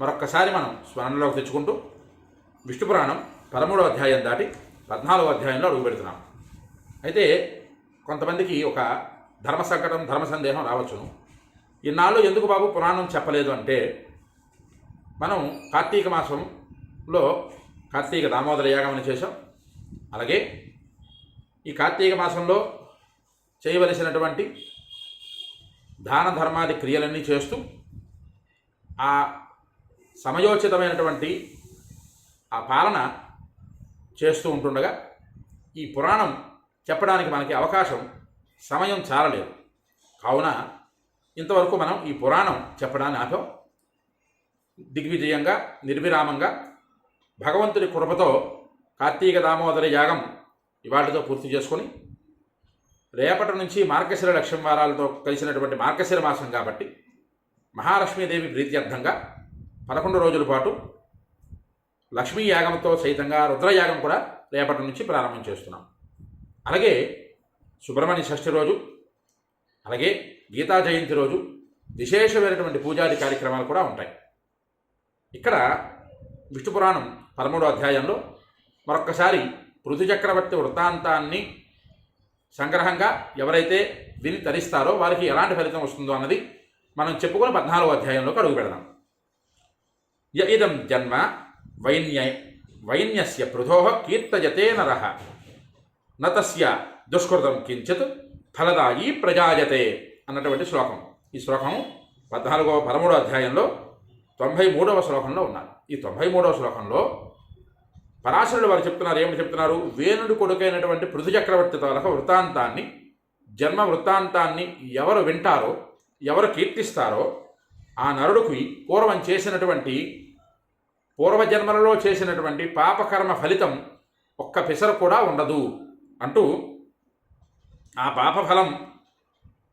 మరొక్కసారి మనం స్మరణలోకి తెచ్చుకుంటూ విష్ణు పురాణం పదమూడవ అధ్యాయం దాటి పద్నాలుగో అధ్యాయంలో అడుగు పెడుతున్నాం. అయితే కొంతమందికి ఒక ధర్మ సంకటం ధర్మ సందేహం రావచ్చును. ఇన్నాళ్ళు ఎందుకు బాబు పురాణం చెప్పలేదు అంటే మనం కార్తీక మాసంలో కార్తీక దామోదర యాగమని చేశాం. అలాగే ఈ కార్తీక మాసంలో చేయవలసినటువంటి దాన ధర్మాది క్రియలన్నీ చేస్తూ ఆ సమయోచితమైనటువంటి ఆ పాలన చేస్తూ ఉంటుండగా ఈ పురాణం చెప్పడానికి మనకి అవకాశం సమయం చాలలేదు. కావున ఇంతవరకు మనం ఈ పురాణం చెప్పడాన్ని ఆపాం. దిగ్విజయంగా నిర్విరామంగా భగవంతుడి కృపతో కార్తీక దామోదర యాగం ఇవాటితో పూర్తి చేసుకొని రేపటి నుంచి మార్గశిర లక్ష్యం వారాలతో కలిసినటువంటి మార్గశిర మాసం కాబట్టి మహాలక్ష్మీదేవి ప్రీత్యర్థంగా పదకొండు రోజుల పాటు లక్ష్మీ యాగంతో సైతంగా రుద్రయాగం కూడా రేపటి నుంచి ప్రారంభం చేస్తున్నాం. అలాగే సుబ్రహ్మణ్య షష్ఠి రోజు అలాగే గీతా జయంతి రోజు విశేషమైనటువంటి పూజాది కార్యక్రమాలు కూడా ఉంటాయి. ఇక్కడ విష్ణు పురాణం పదమూడో అధ్యాయంలో మరొక్కసారి పృథు చక్రవర్తి వృత్తాంతాన్ని సంగ్రహంగా ఎవరైతే విని తరిస్తారో వారికి ఎలాంటి ఫలితం వస్తుందో అన్నది మనం చెప్పుకుని పద్నాలుగో అధ్యాయంలోకి అడుగు పెడదాం. య ఇదం జన్మ వైన్య వైన్యస్య పృథో కీర్తయతే నర. నతస్య దుష్కృతం కించిత్ ఫలదాయి ప్రజాయతే అన్నటువంటి శ్లోకం. ఈ శ్లోకం పద్నాలుగవ పదమూడవ అధ్యాయంలో తొంభై మూడవ శ్లోకంలో ఉన్నారు ఈ తొంభై మూడవ శ్లోకంలో పరాశరుడు వారు చెప్తున్నారు ఏమని చెప్తున్నారు? వేణుడు కొడుకైనటువంటి పృథు చక్రవర్తి తాలక వృత్తాంతాన్ని జన్మ వృత్తాంతాన్ని ఎవరు వింటారో ఎవరు కీర్తిస్తారో ఆ నరుడికి పూర్వం చేసినటువంటి పూర్వజన్మలలో చేసినటువంటి పాపకర్మ ఫలితం ఒక్క పిసరు కూడా ఉండదు అంటూ ఆ పాపఫలం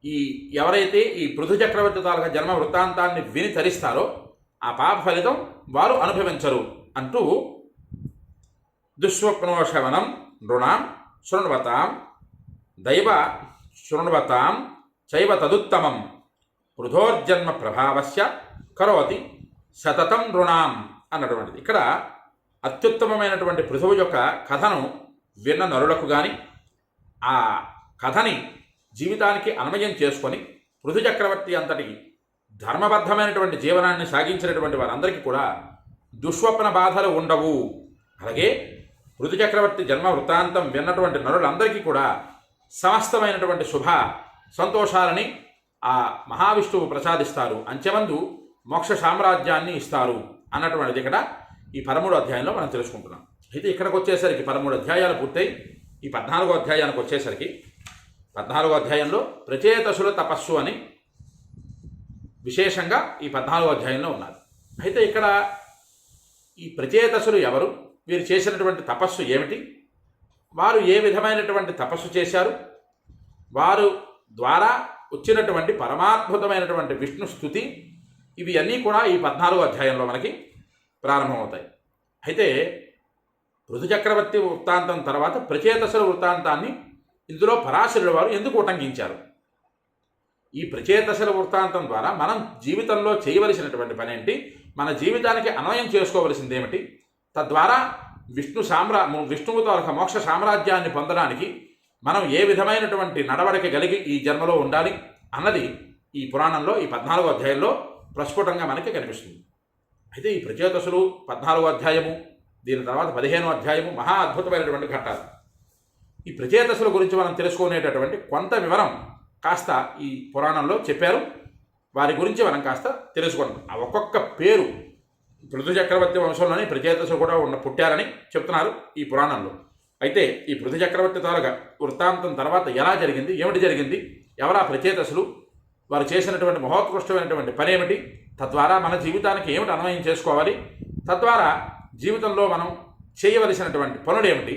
ఈ ఎవరైతే ఈ పృథు చక్రవర్తి తాలూకా జన్మ వృత్తాంతాన్ని విని తరిస్తారో ఆ పాప ఫలితం వారు అనుభవించరు అంటూ దుస్వప్నోశవనం నృణాం శృణ్వతాం దైవ శృణ్వతాం చైవ తదుత్తమం వృధోర్జన్మ ప్రభావస్య కరోతి సతతం రుణాం అన్నటువంటిది. ఇక్కడ అత్యుత్తమమైనటువంటి పృథువు యొక్క కథను విన్న నరులకు కానీ ఆ కథని జీవితానికి అన్వయం చేసుకొని పృథు చక్రవర్తి అంతటి ధర్మబద్ధమైనటువంటి జీవనాన్ని సాగించినటువంటి వారందరికీ కూడా దుష్వప్న బాధలు ఉండవు. అలాగే పృథు చక్రవర్తి జన్మ వృత్తాంతం విన్నటువంటి నరులందరికీ కూడా సమస్తమైనటువంటి శుభ సంతోషాలని ఆ మహావిష్ణువు ప్రసాదిస్తారు. అంచెమందు మోక్ష సామ్రాజ్యాన్ని ఇస్తారు అన్నటువంటిది ఇక్కడ ఈ పదమూడు అధ్యాయంలో మనం తెలుసుకుంటున్నాం. అయితే ఇక్కడికి వచ్చేసరికి పదమూడు అధ్యాయాలు పూర్తయి ఈ పద్నాలుగో అధ్యాయానికి వచ్చేసరికి పద్నాలుగో అధ్యాయంలో ప్రచేతసుల తపస్సు అని విశేషంగా ఈ పద్నాలుగో అధ్యాయంలో ఉన్నారు అయితే ఇక్కడ ఈ ప్రచేతసులు ఎవరు? వీరు చేసినటువంటి తపస్సు ఏమిటి? వారు ఏ విధమైనటువంటి తపస్సు చేశారు? వారు ద్వారా వచ్చినటువంటి పరమాద్భుతమైనటువంటి విష్ణు స్థుతి ఇవి అన్నీ కూడా ఈ పద్నాలుగో అధ్యాయంలో మనకి ప్రారంభమవుతాయి. అయితే ఋతుచక్రవర్తి వృత్తాంతం తర్వాత ప్రచేతసుల వృత్తాంతాన్ని ఇందులో పరాశరుడు వారు ఎందుకు ఉటంకించారు? ఈ ప్రచేతశల వృత్తాంతం ద్వారా మనం జీవితంలో చేయవలసినటువంటి పని ఏంటి? మన జీవితానికి అన్వయం చేసుకోవలసింది ఏమిటి? తద్వారా విష్ణు సామ్రా విష్ణువు ఒక మోక్ష సామ్రాజ్యాన్ని పొందడానికి మనం ఏ విధమైనటువంటి నడవడిక కలిగి ఈ జన్మలో ఉండాలి అన్నది ఈ పురాణంలో ఈ పద్నాలుగో అధ్యాయంలో ప్రస్ఫుటంగా మనకి కనిపిస్తుంది. అయితే ఈ ప్రచేతసులు పద్నాలుగో అధ్యాయము దీని తర్వాత పదిహేనో అధ్యాయము మహా అద్భుతమైనటువంటి ఘట్టాలు. ఈ ప్రచేతసుల గురించి మనం తెలుసుకునేటటువంటి కొంత వివరం కాస్త ఈ పురాణంలో చెప్పారు. వారి గురించి మనం కాస్త తెలుసుకున్నాం ఆ ఒక్కొక్క పేరు పృథు చక్రవర్తి వంశంలోని ప్రచేతసులు కూడా ఉన్న పుట్టారని చెప్తున్నారు ఈ పురాణంలో. అయితే ఈ పృథు చక్రవర్తి తాలూకా వృత్తాంతం తర్వాత ఎలా జరిగింది ఏమిటి జరిగింది ఎవరా ప్రచేతసులు వారు చేసినటువంటి మహోత్కృష్టమైనటువంటి పని ఏమిటి తద్వారా మన జీవితానికి ఏమిటి అన్వయం చేసుకోవాలి తద్వారా జీవితంలో మనం చేయవలసినటువంటి పనులు ఏమిటి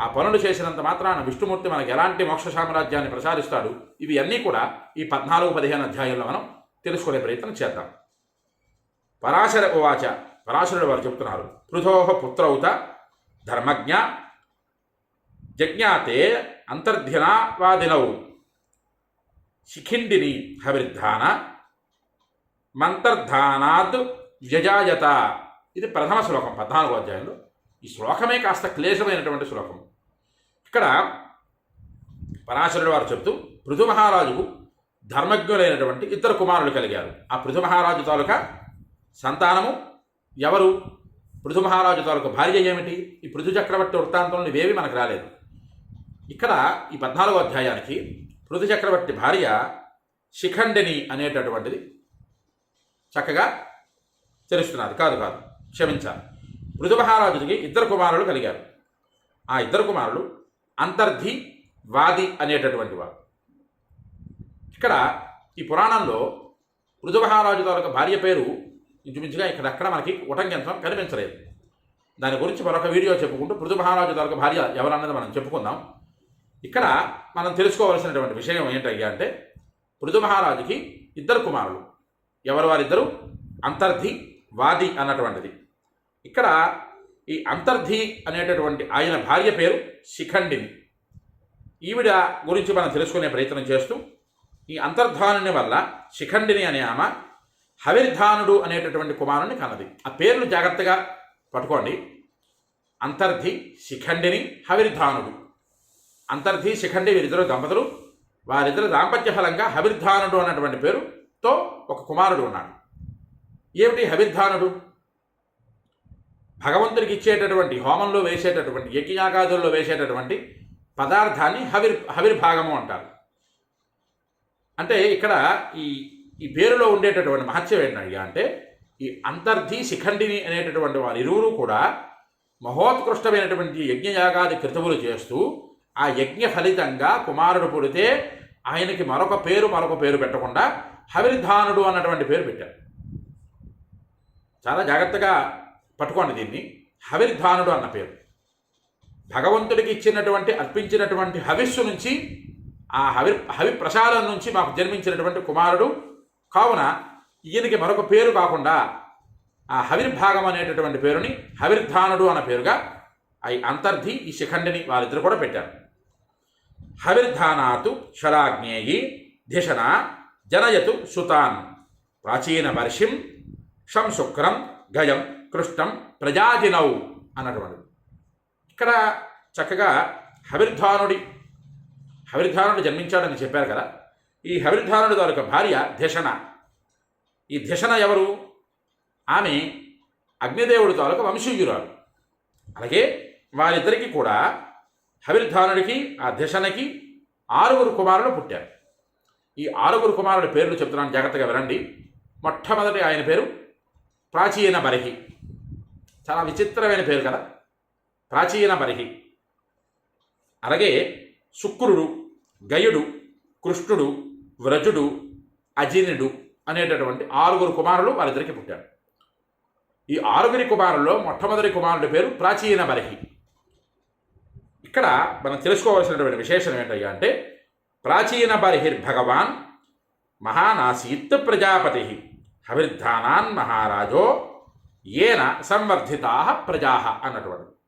ఆ పనులు చేసినంత మాత్రాన విష్ణుమూర్తి మనకు ఎలాంటి మోక్ష సామ్రాజ్యాన్ని ప్రసాదిస్తాడు ఇవి అన్నీ కూడా ఈ పద్నాలుగు పదిహేను అధ్యాయంలో మనం తెలుసుకునే ప్రయత్నం చేద్దాం. పరాశర ఉవాచ పరాశరుడు వారు చెబుతున్నారు పృథోహ పుత్రౌత ధర్మజ్ఞ జజ్ఞాతే అంతర్ధ్యనావాదినౌ. శిఖిండిని హవిర్ధాన మంతర్ధానాద్ వ్యజాయత. ఇది ప్రథమ శ్లోకం పద్నాలుగో అధ్యాయంలో. ఈ శ్లోకమే కాస్త క్లేశమైనటువంటి శ్లోకం. ఇక్కడ పరాశరుడు వారు చెప్తూ పృథు మహారాజుకు ధర్మజ్ఞులైనటువంటి ఇద్దరు కుమారులు కలిగారు. ఆ పృథు మహారాజు తాలూకా సంతానము ఎవరు? పృథు మహారాజు తాలూకా భార్య ఏమిటి? ఈ పృథు చక్రవర్తి వృత్తాంతంలో ఇవేవి మనకు రాలేదు. ఇక్కడ ఈ పద్నాలుగో అధ్యాయానికి పృథు చక్రవర్తి భార్య శిఖండిని అనేటటువంటిది చక్కగా తెలుస్తున్నారు కాదు కాదు. క్షమించాలి. పృథు మహారాజుకి ఇద్దరు కుమారులు కలిగారు. ఆ ఇద్దరు కుమారులు అంతర్ధి వాది అనేటటువంటి వారు. ఇక్కడ ఈ పురాణంలో పృథు మహారాజు తాలూకా భార్య పేరు ఇంచుమించుగా ఇక్కడక్కడ మనకి ఉటంకించడం కనిపించలేదు. దాని గురించి మరొక వీడియో చెప్పుకుంటూ పృథు మహారాజు తాలూకా భార్య ఎవరన్నది మనం చెప్పుకుందాం. ఇక్కడ మనం తెలుసుకోవాల్సినటువంటి విషయం ఏంటయ్యా అంటే పృథు మహారాజుకి ఇద్దరు కుమారులు. ఎవరు వారిద్దరు? అంతర్ధి వాది అన్నటువంటిది. ఇక్కడ ఈ అంతర్ధి అనేటటువంటి ఆయన భార్య పేరు శిఖండిని. ఈవిడ గురించి మనం తెలుసుకునే ప్రయత్నం చేస్తూ ఈ అంతర్ధానుని వల్ల శిఖండిని అనే ఆమె హవిర్ధానుడు అనేటటువంటి కుమారుని కన్నది. ఆ పేర్లు జాగ్రత్తగా పట్టుకోండి. అంతర్ధి శిఖండిని హవిర్ధానుడు. అంతర్ధి శిఖండి వీరిద్దరు దంపతులు. వారిద్దరు దాంపత్య ఫలంగా హవిర్ధానుడు అన్నటువంటి పేరుతో ఒక కుమారుడు ఉన్నాడు. ఏమిటి హవిర్ధానుడు భగవంతుడికి ఇచ్చేటటువంటి హోమంలో వేసేటటువంటి యజ్ఞయాగాదుల్లో వేసేటటువంటి పదార్థాన్ని హవిర్ హవిర్భాగము అంటారు. అంటే ఇక్కడ ఈ ఈ పేరులో ఉండేటటువంటి మహత్యం ఏంటయ్యా అంటే ఈ అంతర్ధి శిఖండిని అనేటటువంటి వారు ఇరువురు కూడా మహోత్కృష్టమైనటువంటి యజ్ఞయాగాది కృతములు చేస్తూ ఆ యజ్ఞ ఫలితంగా కుమారుడు పుడితే ఆయనకి మరొక పేరు మరొక పేరు పెట్టకుండా హవిర్ధానుడు అన్నటువంటి పేరు పెట్టారు. చాలా జాగ్రత్తగా పట్టుకోండి దీన్ని. హవిర్ధానుడు అన్న పేరు. భగవంతుడికి ఇచ్చినటువంటి అర్పించినటువంటి హవిస్సు నుంచి ఆ హవి హవి ప్రసాదం నుంచి మాకు జన్మించినటువంటి కుమారుడు. కావున ఈయనకి మరొక పేరు కాకుండా ఆ హవిర్భాగం అనేటటువంటి పేరుని హవిర్ధానుడు అన్న పేరుగా ఈ అంతర్ధి ఈ శిఖండిని వారిద్దరు కూడా పెట్టారు. హవిర్ధానాతు శరాజ్ఞేయి ధిషణ జనయతు సుతాన్. ప్రాచీన వర్షిం షం శుక్రం గజం కృష్ణం ప్రజాజినౌ అన్నటువంటిది ఇక్కడ చక్కగా హవిర్ధానుడి హవిర్ధానుడు జన్మించాడని చెప్పారు కదా. ఈ హవిర్ధానుడి తాలూకా భార్య ధిషణ. ఈ ధిషణ ఎవరు? ఆమె అగ్నిదేవుడి తాలూకా వంశీయురాలు. అలాగే వారిద్దరికీ కూడా హవిర్ధానుడికి ఆ దిశనకి ఆరుగురు కుమారులు పుట్టారు. ఈ ఆరుగురు కుమారుల పేర్లు చెప్తున్నాను జాగ్రత్తగా వినండి. మొట్టమొదటి ఆయన పేరు ప్రాచీన బరిహి. చాలా విచిత్రమైన పేరు కదా. ప్రాచీన బరిహి. అలాగే శుక్రుడు గయుడు కృష్ణుడు వ్రజుడు అజినుడు అనేటటువంటి ఆరుగురు కుమారులు వారిద్దరికి పుట్టారు. ఈ ఆరుగురి కుమారుల్లో మొట్టమొదటి కుమారుడి పేరు ప్రాచీన బరిహి. ఇక్కడ మనం తెలుసుకోవాల్సినటువంటి విశేషం ఏంటయ్యా అంటే ప్రాచీన బర్హిర్ భగవాన్ మహానాసీత్ ప్రజాపతి హవిర్ధానాన్ మహారాజో ఏన సంవర్ధితా ప్రజా అన్నటువంటి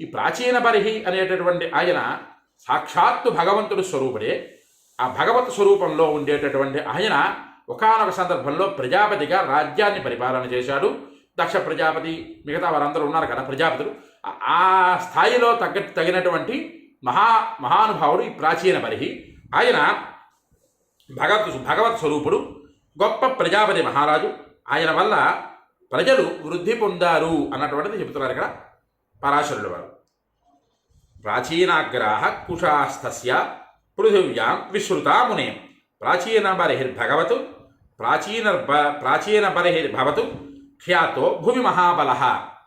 ఈ ప్రాచీన బర్హి అనేటటువంటి ఆయన సాక్షాత్తు భగవంతుడు స్వరూపుడే. ఆ భగవత్ స్వరూపంలో ఉండేటటువంటి ఆయన ఒకనొక సందర్భంలో ప్రజాపతిగా రాజ్యాన్ని పరిపాలన చేశాడు. దక్ష ప్రజాపతి మిగతా వారందరూ ఉన్నారు కదా ప్రజాపతులు. ఆ- స్థాయిలో తగ్గ తగినటువంటి మహా మహానుభావుడు ఈ ప్రాచీన బలిహి ఆయన భగవత్ భగవత్ స్వరూపుడు గొప్ప ప్రజాపతి మహారాజు. ఆయన వల్ల ప్రజలు వృద్ధి పొందారు అన్నటువంటిది చెబుతున్నారు ఇక్కడ పరాశరుడు వారు. ప్రాచీనాగ్రాహ కుషాస్తస్య పృథివ్యాం విశ్రుతా మునే. ప్రాచీన బర్హిర్భగవతు ప్రాచీన బ- ప్రాచీన బర్హిర్భవతు ఖ్యాతో భూమి మహాబల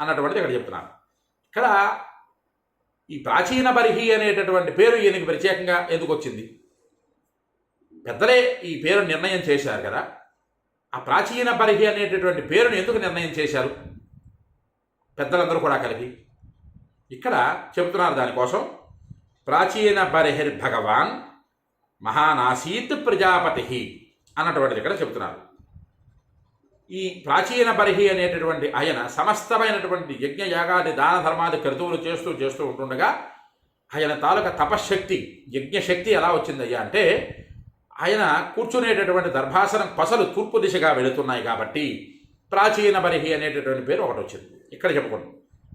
అన్నటువంటిది ఇక్కడ చెప్తున్నారు. ఇక్కడ ఈ ప్రాచీన బర్హి అనేటటువంటి పేరు ఈయనకి ప్రత్యేకంగా ఎందుకు వచ్చింది? పెద్దలే ఈ పేరు నిర్ణయం చేశారు కదా. ఆ ప్రాచీన బర్హి అనేటటువంటి పేరును ఎందుకు నిర్ణయం చేశారు? పెద్దలందరూ కూడా కలిపి ఇక్కడ చెబుతున్నారు దానికోసం ప్రాచీన బర్హిర్ భగవాన్ మహానాసీత్ ప్రజాపతి అన్నటువంటిది ఇక్కడ చెబుతున్నారు. ఈ ప్రాచీన బర్హి అనేటటువంటి ఆయన సమస్తమైనటువంటి యజ్ఞ యాగాది దాన ధర్మాది క్రతువులు చేస్తూ చేస్తూ ఉంటుండగా ఆయన తాలూకా తపశ్శక్తి యజ్ఞశక్తి ఎలా వచ్చిందయ్యా అంటే ఆయన కూర్చునేటటువంటి దర్భాసనం పసలు తూర్పు దిశగా వెళుతున్నాయి కాబట్టి ప్రాచీన బరిహి అనేటటువంటి పేరు ఒకటి వచ్చింది. ఇక్కడ చెప్పుకోండి.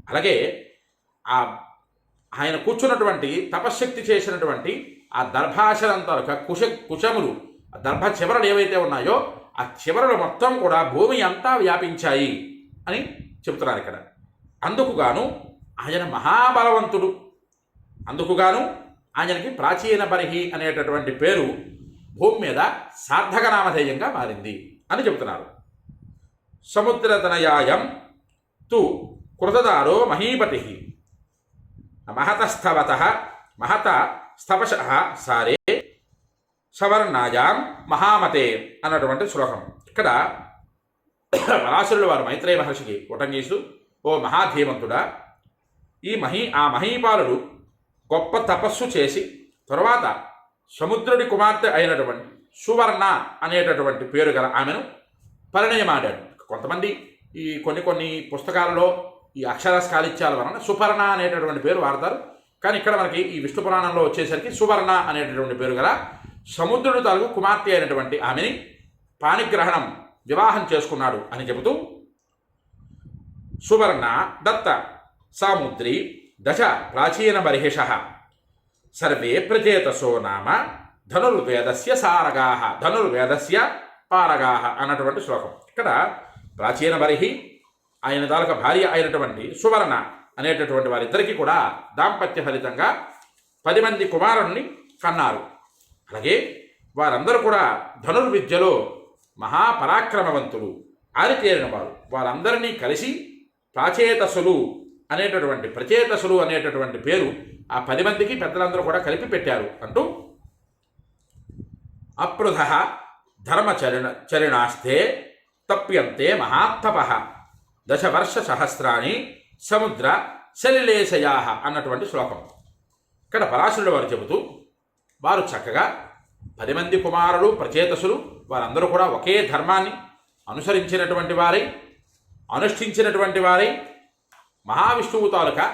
అలాగే ఆ ఆయన కూర్చున్నటువంటి తపశ్శక్తి చేసినటువంటి ఆ దర్భాసనం తాలూకా కుశ కుశములు ఆ దర్భ చివరలు ఏవైతే ఉన్నాయో ఆ చివరలు మొత్తం కూడా భూమి అంతా వ్యాపించాయి అని చెబుతున్నారు ఇక్కడ. అందుకుగాను ఆయన మహాబలవంతుడు. అందుకుగాను ఆయనకి ప్రాచీన బరిహి అనేటటువంటి పేరు భూమి మీద సార్థక నామధేయంగా మారింది అని చెబుతున్నారు. సముద్రతనయాయం తు కృతదారో మహీపతి. మహతస్థవత మహత స్తపశ సారే సవర్ణాయాం మహామతే అన్నటువంటి శ్లోకం. ఇక్కడ పరాశరుల వారు మైత్రేయ మహర్షికి ఉటంగీస్తూ ఓ మహాధీమంతుడా ఈ మహీ ఆ మహీపాలుడు గొప్ప తపస్సు చేసి తరువాత సముద్రుడి కుమార్తె అయినటువంటి సువర్ణ అనేటటువంటి పేరు గల ఆమెను పరిణయమాడాడు. కొంతమంది ఈ కొన్ని కొన్ని పుస్తకాలలో ఈ అక్షర స్కాలిత్యాల వలన సుపర్ణ అనేటటువంటి పేరు వాడతారు. కానీ ఇక్కడ మనకి ఈ విష్ణు పురాణంలో వచ్చేసరికి సువర్ణ అనేటటువంటి పేరు గల సముద్రుడు తాలూకు కుమార్తె అయినటువంటి ఆమెని పాణిగ్రహణం వివాహం చేసుకున్నాడు అని చెబుతూ సువర్ణ దత్త సాముద్రి దశ ప్రాచీన బర్హిష సర్వే ప్రచేతసో నామ ధనుర్వేదస్య సారగాహ ధనుర్వేదస్య పారగాహ అన్నటువంటి శ్లోకం. ఇక్కడ ప్రాచీన బరిహి ఆయన తాలూక భార్య అయినటువంటి సువర్ణ అనేటటువంటి వారిద్దరికీ కూడా దాంపత్య ఫలితంగా పది మంది కుమారుణ్ణి కన్నారు. అలాగే వారందరూ కూడా ధనుర్విద్యలో మహాపరాక్రమవంతులు ఆరితేరిన వారు. వారందరినీ కలిసి ప్రాచేతసులు అనేటటువంటి ప్రచేతసులు అనేటటువంటి పేరు ఆ పది మందికి పెద్దలందరూ కూడా కలిపి పెట్టారు అంటూ అపృధ ధర్మచరణ చరిణాస్తే తప్యంతే మహాత్తప దశవర్ష సహస్రాన్ని సముద్ర సలిలేశయా అన్నటువంటి శ్లోకం. ఇక్కడ పరాశరుడు వారు చెబుతూ వారు చక్కగా పది మంది కుమారులు ప్రచేతసులు వారందరూ కూడా ఒకే ధర్మాన్ని అనుసరించినటువంటి వారై అనుష్ఠించినటువంటి వారై మహావిష్ణువు తాలూకా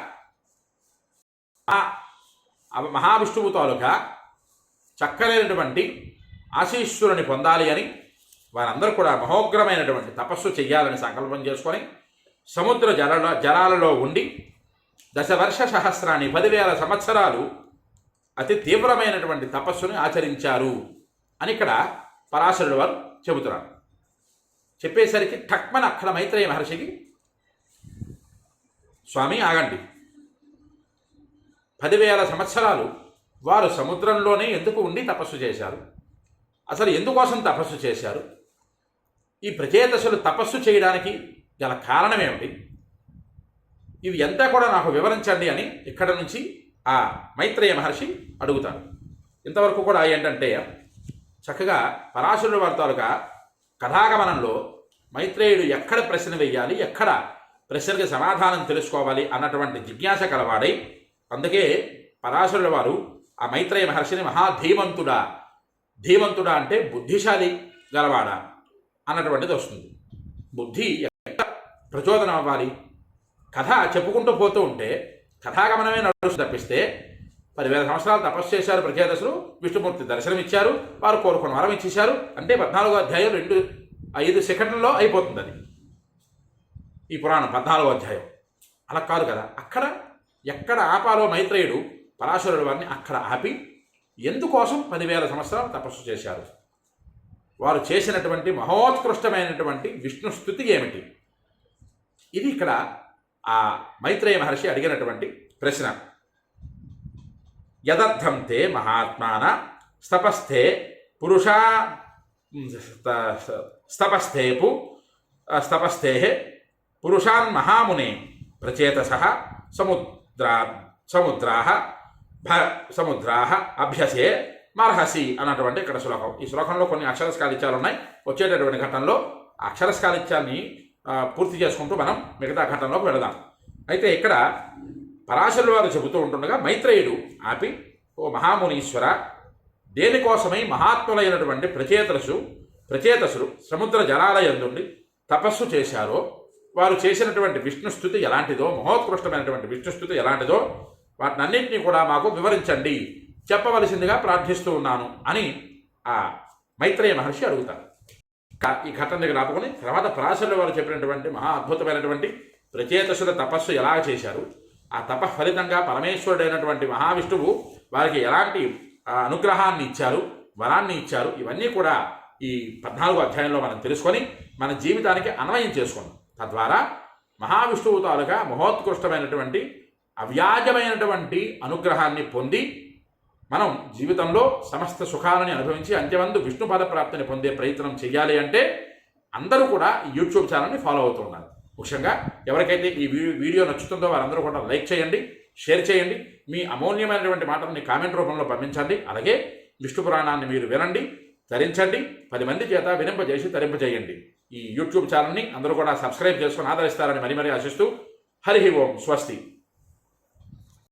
మహావిష్ణువు తాలూకా చక్కలేనటువంటి ఆశీస్సులని పొందాలి అని వారందరూ కూడా మహోగ్రమైనటువంటి తపస్సు చెయ్యాలని సంకల్పం చేసుకొని సముద్ర జల జలాలలో ఉండి దశవర్ష సహస్రాన్ని పదివేల సంవత్సరాలు అతి తీవ్రమైనటువంటి తపస్సుని ఆచరించారు అని ఇక్కడ పరాశరుడు వారు చెబుతున్నారు. చెప్పేసరికి ఠక్మన అక్కడ మైత్రేయ మహర్షికి స్వామి ఆగండి. పదివేల సంవత్సరాలు వారు సముద్రంలోనే ఎందుకు ఉండి తపస్సు చేశారు? అసలు ఎందుకోసం తపస్సు చేశారు? ఈ ప్రచేతసులు తపస్సు చేయడానికి గల కారణం ఏమిటి? ఇవి ఎంత కూడా నాకు వివరించండి అని ఇక్కడ నుంచి ఆ మైత్రేయ మహర్షి అడుగుతారు ఇంతవరకు కూడా ఏంటంటే చక్కగా పరాశరుడు వారి తాలూకా కథాగమనంలో మైత్రేయుడు ఎక్కడ ప్రశ్న వేయాలి ఎక్కడ ప్రశ్నకి సమాధానం తెలుసుకోవాలి అన్నటువంటి జిజ్ఞాస కలవాడై అందుకే పరాశరుల వారు ఆ మైత్రేయ మహర్షిని మహాధీమంతుడా ధీమంతుడా అంటే బుద్ధిశాలి గలవాడా అన్నటువంటిది వస్తుంది. బుద్ధి ఎక్కడ ప్రచోదనం అవ్వాలి కథ చెప్పుకుంటూ పోతూ ఉంటే కథాగమనమే నడుస్తు తప్పిస్తే పదివేల సంవత్సరాలు తపస్సు చేశారు ప్రచేదశులు విష్ణుమూర్తి దర్శనమిచ్చారు. వారు కోరుకున్న వరం ఇచ్చేశారు. అంటే పద్నాలుగో అధ్యాయం రెండు ఐదు సెకండ్లలో అయిపోతుంది అది. ఈ పురాణం పద్నాలుగో అధ్యాయం. అలా కాదు కదా. అక్కడ ఎక్కడ ఆపాలో మైత్రేయుడు పరాశరుడు వారిని అక్కడ ఆపి ఎందుకోసం పదివేల సంవత్సరాలు తపస్సు చేశారు? వారు చేసినటువంటి మహోత్కృష్టమైనటువంటి విష్ణు స్థుతి ఏమిటి? ఇది ఇక్కడ ఆ మైత్రేయ మహర్షి అడిగినటువంటి ప్రశ్న. యదర్థం తే మహాత్మాన స్తపస్థే పురుషా స్తపస్థేపు స్తపస్థే పురుషాన్ మహామునే ప్రచేతస సముద్రా సముద్రా భ సముద్రా అభ్యసే మర్హసి అన్నటువంటి ఇక్కడ శ్లోకం. ఈ శ్లోకంలో కొన్ని అక్షరస్కాలిత్యాలు ఉన్నాయి వచ్చేటటువంటి ఘటనలో అక్షరస్కాలిత్యాన్ని పూర్తి చేసుకుంటూ మనం మిగతా ఘటనలోకి వెళదాం. అయితే ఇక్కడ పరాశరుల వారు చెబుతూ ఉంటుండగా మైత్రేయుడు ఆపి ఓ మహామునీశ్వర దేనికోసమై మహాత్ములైనటువంటి ప్రచేతసు ప్రచేతసులు సముద్ర జలాలయందుండి తపస్సు చేశారో వారు చేసినటువంటి విష్ణు స్థుతి ఎలాంటిదో మహోత్కృష్టమైనటువంటి విష్ణు స్థుతి ఎలాంటిదో వాటినన్నింటినీ కూడా మాకు వివరించండి చెప్పవలసిందిగా ప్రార్థిస్తూ ఉన్నాను అని ఆ మైత్రేయ మహర్షి అడుగుతారు. ఈ ఘటన దగ్గర ఆపుకొని తర్వాత పరాశరుల వారు చెప్పినటువంటి మహా అద్భుతమైనటువంటి ప్రచేతసుల తపస్సు ఎలా చేశారు? ఆ తప ఫలితంగా పరమేశ్వరుడైనటువంటి మహావిష్ణువు వారికి ఎలాంటి అనుగ్రహాన్ని ఇచ్చారు? వరాన్ని ఇచ్చారు? ఇవన్నీ కూడా ఈ పద్నాలుగో అధ్యాయంలో మనం తెలుసుకొని మన జీవితానికి అన్వయం చేసుకున్నాం తద్వారా మహావిష్ణువు తాలూకా మహోత్కృష్టమైనటువంటి అవ్యాజమైనటువంటి అనుగ్రహాన్ని పొంది మనం జీవితంలో సమస్త సుఖాలని అనుభవించి అంత్యమందు విష్ణు పద ప్రాప్తిని పొందే ప్రయత్నం చేయాలి అంటే అందరూ కూడా యూట్యూబ్ ఛానల్ని ఫాలో అవుతున్నారు ముఖ్యంగా ఎవరికైతే ఈ వీ- వీడియో నచ్చుతుందో వారందరూ కూడా లైక్ చేయండి షేర్ చేయండి మీ అమూల్యమైనటువంటి మాటల్ని కామెంట్ రూపంలో పంపించండి అలాగే విష్ణు పురాణాన్ని మీరు వినండి ధరించండి పది మంది చేత వినింపజేసి తరింపజేయండి. ఈ యూట్యూబ్ ఛానల్ని అందరూ కూడా సబ్స్క్రైబ్ చేసుకుని ఆదరిస్తారని మరీ మరీ ఆశిస్తూ హరి ఓం స్వస్తి.